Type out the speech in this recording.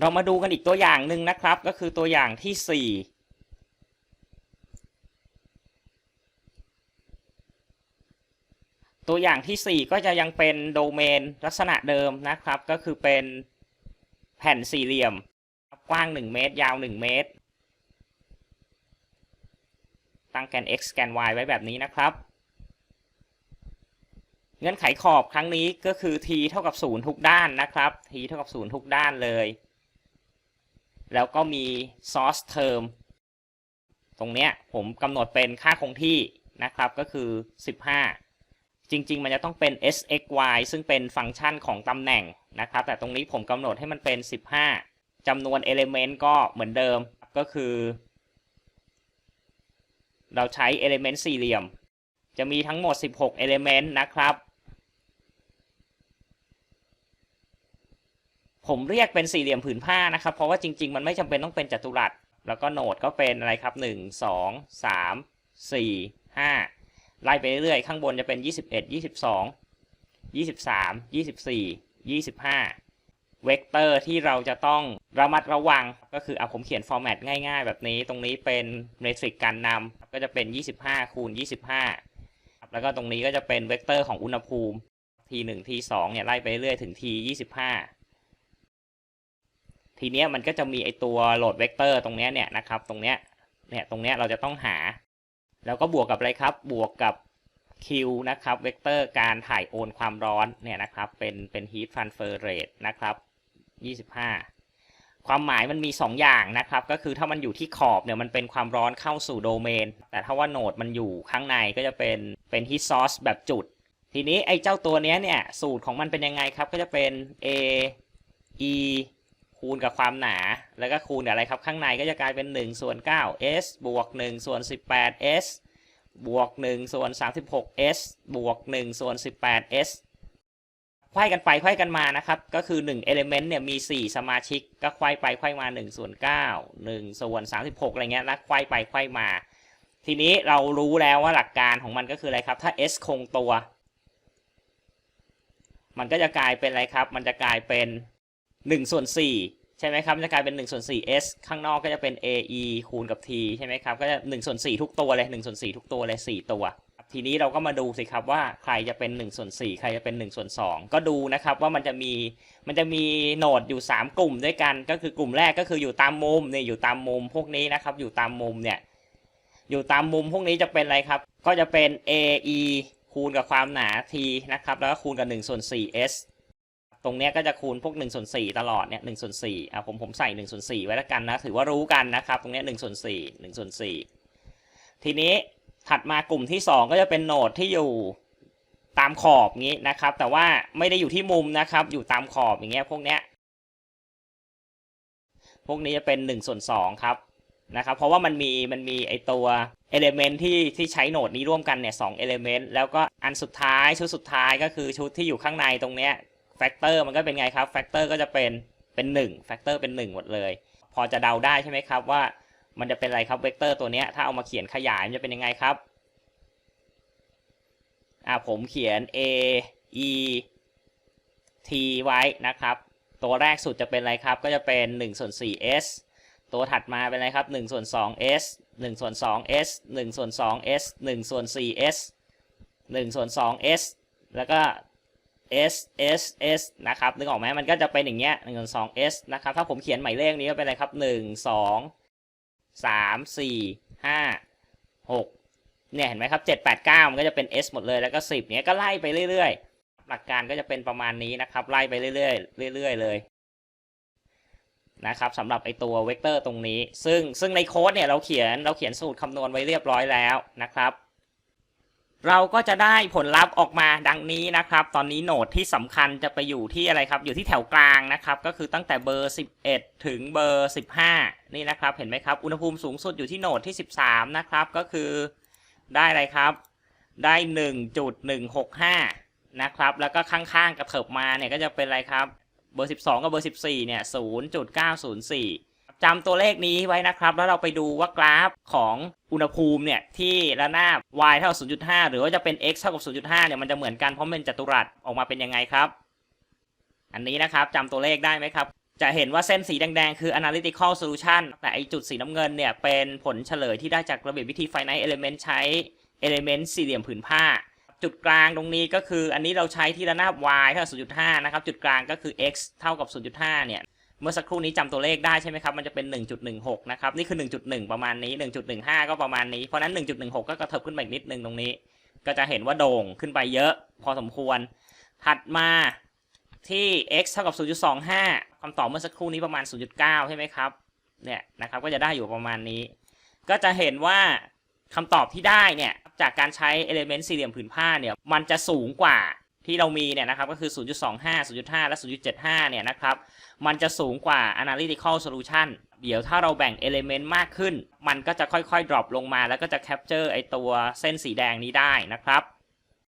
เรามาดูกันอีกตัวอย่างหนึ่งนะครับ ก็คือตัวอย่างที่ 4 ตัวอย่างที่ 4 ก็จะยังเป็นโดเมนลักษณะเดิมนะครับ ก็คือเป็นแผ่นสี่เหลี่ยม กว้าง 1 เมตร ยาว 1 เมตร ตั้งแกน x แกน y ไว้แบบนี้นะครับ เงื่อนไขขอบครั้งนี้ก็คือ t เท่ากับ 0 ทุกด้านนะครับ t เท่ากับ 0 ทุกด้านเลย แล้วก็มี source term ตรงเนี้ยผมกำหนดเป็นค่าคงที่นะครับ ก็คือ 15 จริง ๆ มันจะต้องเป็น sxy ซึ่งเป็นฟังก์ชันของตำแหน่งนะครับ แต่ตรงนี้ผมกำหนดให้มันเป็น 15จำนวน element ก็เหมือนเดิมก็คือ เราใช้ element สี่เหลี่ยม จะมีทั้งหมด 16 element นะครับ ผมเรียกเป็นสี่เหลี่ยมผืนผ้านะครับ เพราะว่าจริง ๆ มันไม่จำเป็นต้องเป็นจัตุรัส แล้วก็โหนดก็เป็นอะไรครับ 1 2 3 4 5 ไล่ไปเรื่อยๆ ข้างบนจะเป็น 21 22 23 24 25 เวกเตอร์ที่เราจะต้องระมัดระวังก็คืออะผมเขียนฟอร์แมตง่ายๆ แบบนี้ ตรงนี้เป็นเมทริกการนำก็จะเป็น 25 คูณ 25 แล้วก็ตรงนี้ก็จะเป็นเวกเตอร์ของอุณหภูมิ t 1 t 2เนี่ยไล่ไปเรื่อยถึง t 25 ทีเนี้ยมันก็จะมีไอตัวโหลดเวกเตอร์ตรงเนี้ยเนี่ยนะครับตรงเนี้ยเนี่ยตรงเนี้ยเราจะต้องหา แล้วก็บวกกับอะไรครับ บวกกับ Q นะครับเวกเตอร์การถ่ายโอนความร้อนเนี่ยนะครับเป็นเป็น heat transfer rate นะครับ 25 ความหมายมันมี 2 อย่างนะครับ ก็คือถ้ามันอยู่ที่ขอบเนี่ยมันเป็นความร้อนเข้าสู่โดเมน แต่ถ้าว่าโนดมันอยู่ข้างในก็จะเป็นเป็น heat source แบบจุด ทีนี้ไอ้เจ้าตัวเนี้ยเนี่ยสูตรของมันเป็นยังไงครับก็จะเป็น A E คูณกับความหนา แล้วก็คูณกับอะไรครับข้างในก็จะกลายเป็น 1 ส่วน 9 s บวก 1 ส่วน 18 s บวก 1 ส่วน 36 s บวก 1 ส่วน 18 s ไขว้กันไปไขว้กันมานะครับ ก็คือ 1 element เนี่ยมี 4 สมาชิก ก็ไขว้ไปไขว้มา 1 ส่วน 9 1 ส่วน 36 อะไรเงี้ยแล้วไขว้ไปไขว้มา ทีนี้เรารู้แล้วว่าหลักการของมันก็คืออะไรครับ ถ้า s คงตัว มันก็จะกลายเป็นอะไรครับ มันจะกลายเป็น 1ส่วน4ใช่ไหมครับมันจะกลายเป็น1ส่วน4 s ข้างนอกก็จะเป็น a e คูณกับ t ใช่ไหมครับ ก็จะ1ส่วน4ทุกตัวเลย1ส่วน4ทุกตัวเลย4 ตัว ทีนี้เราก็มาดูสิครับว่าใครจะเป็น1ส่วน4ใครจะเป็น1ส่วน2ก็ดูนะครับว่ามันจะมีมันจะมีโหนดอยู่ 3 กลุ่มด้วยกัน ก็คือกลุ่มแรกก็คืออยู่ตามมุมเนี่ยอยู่ตามมุมพวกนี้นะครับ อยู่ตามมุมเนี่ยอยู่ตามมุมพวกนี้จะเป็นอะไรครับ ก็จะเป็น a e คูณกับความหนา t นะครับ แล้วก็คูณกับ1ส่วน4 s ตรงเนี้ยก็จะคูณพวก1ส่วน4ตลอดเนี่ย1ส่วน4อะผมผมใส่1ส่วน4ไว้แล้วกันนะ ถือว่ารู้กันนะครับ ตรงเนี้ย1ส่วน4 1ส่วน4ทีนี้ถัดมากลุ่มที่ 2 ก็จะเป็นโหนดที่อยู่ตามขอบงี้นะครับ แต่ว่าไม่ได้อยู่ที่มุมนะครับ อยู่ตามขอบอย่างเงี้ยพวกเนี้ยพวกนี้จะเป็น1ส่วน2ครับนะครับ เพราะว่ามันมีมันมีไอตัว element ที่ที่ใช้โหนดนี้ร่วมกันเนี่ยสอง element แล้วก็อันสุดท้ายชุดสุดท้ายก็คือชุดที่อยู่ข้างในตรงเนี้ย แฟกเตอร์มันก็เป็นไงครับแฟกเตอร์ก็จะเป็นเป็นหนึ่งแฟกเตอร์เป็นหนึ่งหมดเลย พอจะเดาได้ใช่ไหมครับว่ามันจะเป็นอะไรครับเวกเตอร์ตัวเนี้ยถ้าเอามาเขียนขยายมันจะเป็นยังไงครับอ่าผมเขียน a e t ไว้นะครับ ตัวแรกสุดจะเป็นอะไรครับ ก็จะเป็น1ส่วน4 s ตัวถัดมาเป็นอะไรครับ1ส่วน2 s 1ส่วน2 s 1ส่วน2 s 1ส่วน4 s 1ส่วน2 s แล้วก็ s s s นะครับนึกออกไหมมันก็จะเป็นอย่างเงี้ยหนึ่งสอง s นะครับ ถ้าผมเขียนหมายเลขนี้ก็เป็นอะไรครับหนึ่งสองสามสี่ห้าหกเนี่ยเห็นไหมครับเจ็ดแปดเก้ามันก็จะเป็น s หมดเลยแล้วก็สิบเนี้ยก็ไล่ไปเรื่อยๆ หลักการก็จะเป็นประมาณนี้นะครับ ไล่ไปเรื่อยๆเรื่อยๆเลยนะครับสำหรับไอตัวเวกเตอร์ตรงนี้ ซึ่งซึ่งในโค้ดเนี่ยเราเขียนเราเขียนสูตรคำนวณไว้เรียบร้อยแล้วนะครับ เราก็จะได้ผลลัพธ์ออกมาดังนี้นะครับ ตอนนี้โหนดที่สำคัญจะไปอยู่ที่อะไรครับ อยู่ที่แถวกลางนะครับ ก็คือตั้งแต่เบอร์ 11 ถึงเบอร์ 15 นี่นะครับ เห็นไหมครับ อุณหภูมิสูงสุดอยู่ที่โหนดที่ 13 นะครับ ก็คือได้อะไรครับ ได้ 1.165 นะครับ แล้วก็ข้างๆกระเถิบมาเนี่ยก็จะเป็นอะไรครับ เบอร์ 12 กับเบอร์ 14 เนี่ย 0.904 จำตัวเลขนี้ไว้นะครับ แล้วเราไปดูว่ากราฟของอุณหภูมิเนี่ยที่ระนาบ y เท่ากับ0.5 หรือว่าจะเป็น x เท่ากับ 0.5 เนี่ยมันจะเหมือนกันเพราะเป็นจัตุรัสออกมาเป็นยังไงครับ อันนี้นะครับจำตัวเลขได้ไหมครับ จะเห็นว่าเส้นสีแดงๆ คือ analytical solution แต่ไอจุดสีน้ำเงินเนี่ยเป็นผลเฉลยที่ได้จากระเบียบวิธี finite element ใช้ element สี่เหลี่ยมผืนผ้า จุดกลางตรงนี้ก็คืออันนี้เราใช้ที่ระนาบ y เท่ากับ0.5 นะครับจุดกลางก็คือ x เท่ากับ 0.5 เนี่ย เมื่อสักครู่นี้จำตัวเลขได้ใช่ไหมครับ มันจะเป็น 1.16 นะครับ นี่คือ 1.1 ประมาณนี้ 1.15 ก็ประมาณนี้ เพราะนั้น 1.16 ก็กระเถิบขึ้นไปอีกนิดนึงตรงนี้ ก็จะเห็นว่าโด่งขึ้นไปเยอะ พอสมควร ถัดมาที่ x เท่ากับ 0.25คำตอบเมื่อสักครู่นี้ประมาณ 0.9 ใช่ไหมครับ เนี่ยนะครับ ก็จะได้อยู่ประมาณนี้ ก็จะเห็นว่าคำตอบที่ได้เนี่ย จากการใช้ element สี่เหลี่ยมผืนผ้าเนี่ย มันจะสูงกว่า ที่เรามีเนี่ยนะครับก็คือ 0.25 0.5 และ 0.75 เนี่ยนะครับ มันจะสูงกว่า analytical solution เดี๋ยวถ้าเราแบ่ง element มากขึ้น มันก็จะค่อยๆ drop ลงมา แล้วก็จะ capture ไอตัวเส้นสีแดงนี้ได้นะครับ